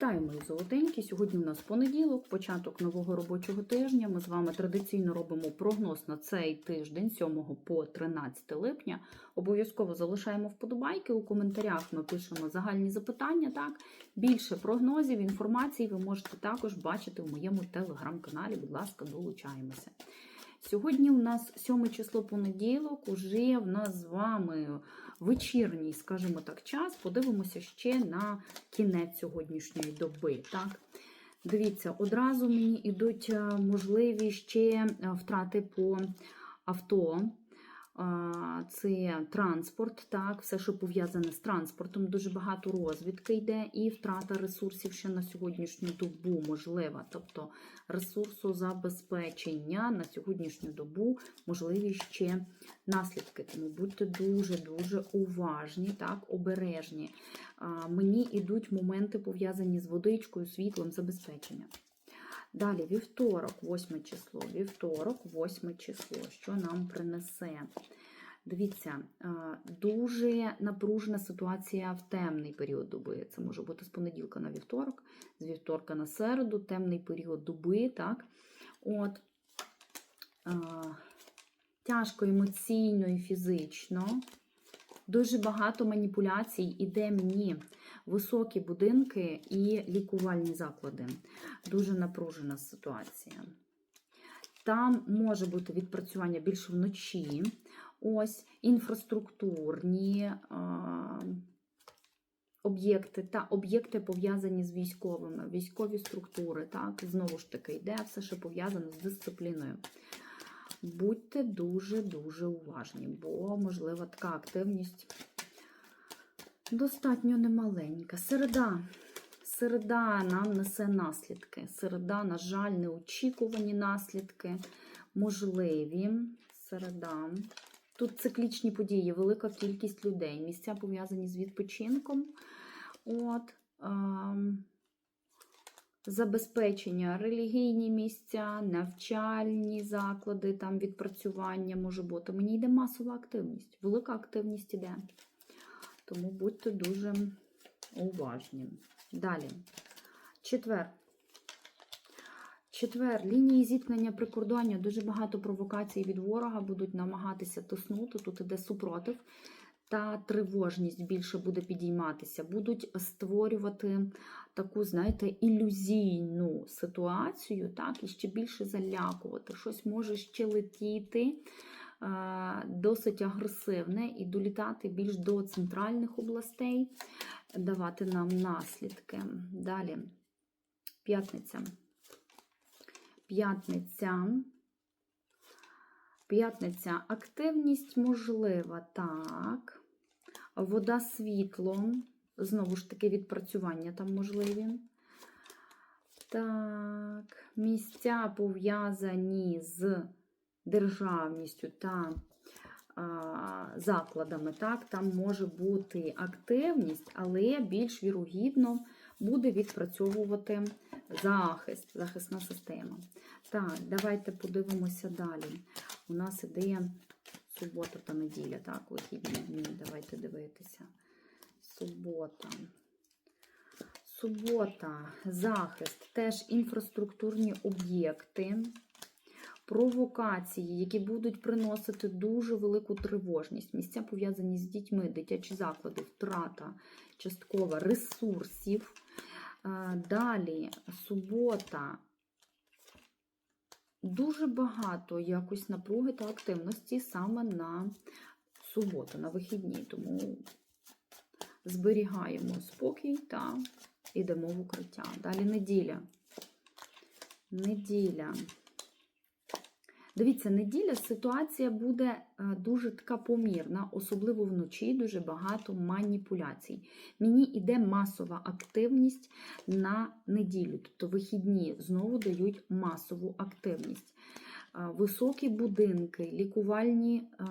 Вітаю, мої золотенькі. Сьогодні у нас понеділок, початок нового робочого тижня. Ми з вами традиційно робимо прогноз на цей тиждень, 7 по 13 липня. Обов'язково залишаємо вподобайки. У коментарях ми пишемо загальні запитання. Так, більше прогнозів, інформації ви можете також бачити в моєму телеграм-каналі. Будь ласка, долучаємося. Сьогодні у нас 7 число понеділок, уже в нас з вами вечірній, скажімо так, час. Подивимося ще на кінець сьогоднішньої доби. Так? Дивіться, одразу мені йдуть е, можливі ще е, втрати по авто. Це транспорт, так, все, що пов'язане з транспортом, дуже багато розвідки йде, і втрата ресурсів ще на сьогоднішню добу можлива. Тобто ресурсозабезпечення на сьогоднішню добу можливі ще наслідки. Тому будьте дуже-дуже уважні, так, обережні. Мені йдуть моменти пов'язані з водичкою, світлом, забезпеченням. Далі, вівторок, 8 число. Вівторок, 8 число. Що нам принесе? Дивіться, дуже напружена ситуація в темний період доби. Це може бути з понеділка на вівторок, з вівторка на середу, темний період доби. так? От. Тяжко емоційно і фізично. Дуже багато маніпуляцій іде мені високі будинки і лікувальні заклади. Дуже напружена ситуація. Там може бути відпрацювання більше вночі, ось інфраструктурні об'єкти та об'єкти пов'язані з військовими, військові структури. Так, знову ж таки, йде все, що пов'язано з дисципліною. Будьте дуже-дуже уважні, бо, можливо, така активність достатньо немаленька. Середа. Середа нам несе наслідки. Середа, на жаль, неочікувані наслідки, можливі. Середа. Тут циклічні події, велика кількість людей. Місця пов'язані з відпочинком. От. Ем забезпечення, релігійні місця, навчальні заклади, там відпрацювання може бути. Мені йде масова активність, велика активність іде. Тому будьте дуже уважні. Далі. Четвер. Четвер, лінії зіткнення прикордоння, дуже багато провокацій від ворога будуть намагатися тиснути. Тут іде супротив та тривожність більше буде підійматися, будуть створювати таку, знаєте, ілюзійну ситуацію, так, і ще більше залякувати. Щось може ще летіти досить агресивне і долітати більш до центральних областей, давати нам наслідки. Далі, п'ятниця. П'ятниця. П'ятниця активність можлива, так. Вода світлом. Знову ж таки, відпрацювання там можливі. Так, місця пов'язані з державністю та а, закладами. Так, Там може бути активність, але більш вірогідно буде відпрацьовувати захист, захисна система. Так, давайте подивимося далі. У нас іде субота та неділя, так, вихідні дні. Давайте дивитися. Субота. Субота, захист, теж інфраструктурні об'єкти, провокації, які будуть приносити дуже велику тривожність. Місця пов'язані з дітьми, дитячі заклади, втрата часткова ресурсів. Далі субота. Дуже багато якось напруги та активності саме на суботу, на вихідні. Тому зберігаємо спокій та йдемо в укриття. Далі неділя. Неділя. Дивіться, неділя ситуація буде е, дуже така помірна, особливо вночі, дуже багато маніпуляцій. Мені йде масова активність на неділю, тобто вихідні знову дають масову активність. Е, високі будинки, лікувальні е,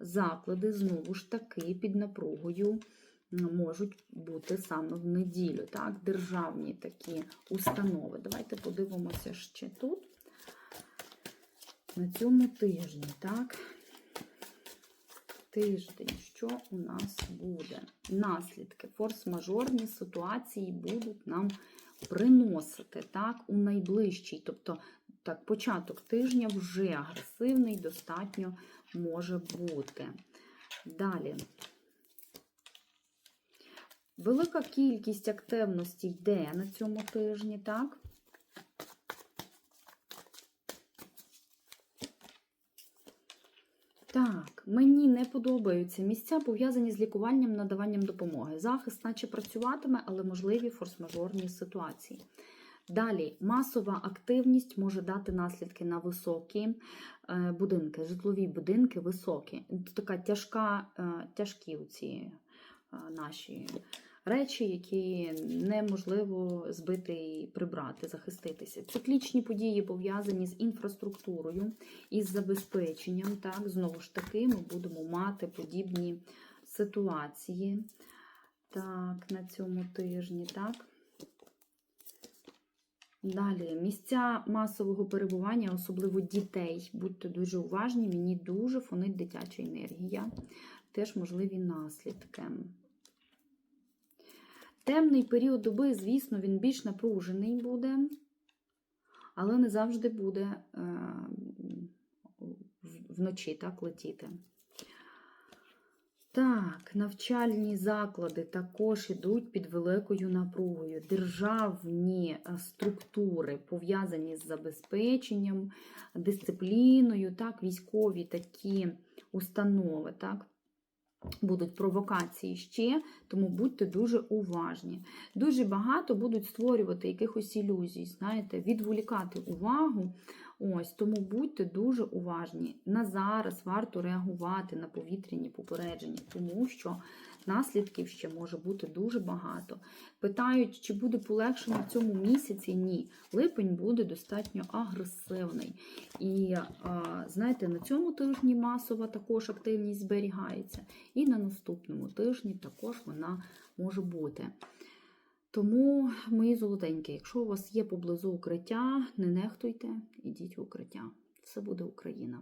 заклади, знову ж таки, під напругою. Можуть бути саме в неділю, так, державні такі установи. Давайте подивимося ще тут на цьому тижні, так? тиждень, що у нас буде? Наслідки. Форс-мажорні ситуації будуть нам приносити так, у найближчий. Тобто, так, початок тижня вже агресивний, достатньо може бути. Далі. Велика кількість активності йде на цьому тижні, так? Так, мені не подобаються місця, пов'язані з лікуванням, надаванням допомоги. Захист, наче працюватиме, але можливі форс-мажорні ситуації. Далі, масова активність може дати наслідки на високі е, будинки, житлові будинки високі. Така тяжка, е, тяжкі ці е, наші речі, які неможливо збити і прибрати, захиститися. Циклічні події пов'язані з інфраструктурою із забезпеченням. Так, знову ж таки, ми будемо мати подібні ситуації. Так, на цьому тижні, так. Далі, місця масового перебування, особливо дітей. Будьте дуже уважні, мені дуже фонить дитяча енергія. Теж можливі наслідки. Темний період доби, звісно, він більш напружений буде, але не завжди буде е, вночі так летіти. Так, навчальні заклади також йдуть під великою напругою. Державні е, структури пов'язані з забезпеченням, дисципліною, так, військові такі установи, так, будуть провокації ще, тому будьте дуже уважні. Дуже багато будуть створювати якихось ілюзій, знаєте, відволікати увагу. Ось, тому будьте дуже уважні. На зараз варто реагувати на повітряні попередження, тому що наслідків ще може бути дуже багато. Питають, чи буде полегшення в цьому місяці? Ні. Липень буде достатньо агресивний. І, знаєте, на цьому тижні масова також активність зберігається, і на наступному тижні також вона може бути. Тому, мої золотенькі, якщо у вас є поблизу укриття, не нехтуйте, ідіть в укриття. Все буде Україна.